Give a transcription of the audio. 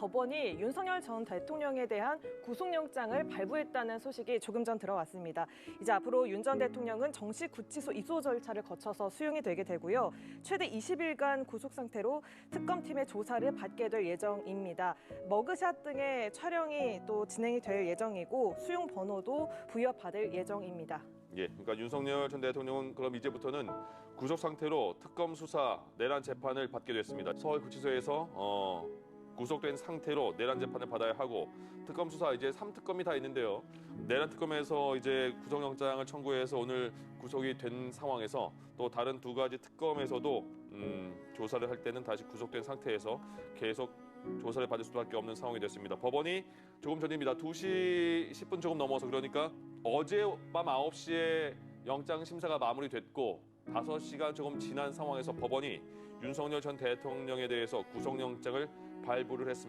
법원이 윤석열 전 대통령에 대한 구속영장을 발부했다는 소식이 조금 전 들어왔습니다. 이제 앞으로 윤 전 대통령은 정식 구치소 입소 절차를 거쳐서 수용이 되게 되고요. 최대 20일간 구속 상태로 특검팀의 조사를 받게 될 예정입니다. 머그샷 등의 촬영이 또 진행이 될 예정이고 수용 번호도 부여받을 예정입니다. 예, 그러니까 윤석열 전 대통령은 그럼 이제부터는 구속 상태로 특검 수사 내란 재판을 받게 됐습니다. 서울 구치소에서 어, 구속된 상태로 내란 재판을 받아야 하고 특검 수사 이제 3특검이 다 있는데요. 내란 특검에서 이제 구속영장을 청구해서 오늘 구속이 된 상황에서 또 다른 두 가지 특검에서도 음, 조사를 할 때는 다시 구속된 상태에서 계속 조사를 받을 수밖에 없는 상황이 됐습니다. 법원이 조금 전입니다. 2시 10분 조금 넘어서 그러니까 어젯밤 9시에 영장 심사가 마무리됐고 5시간 조금 지난 상황에서 법원이 윤석열 전 대통령에 대해서 구속영장을 발부를 했습니다.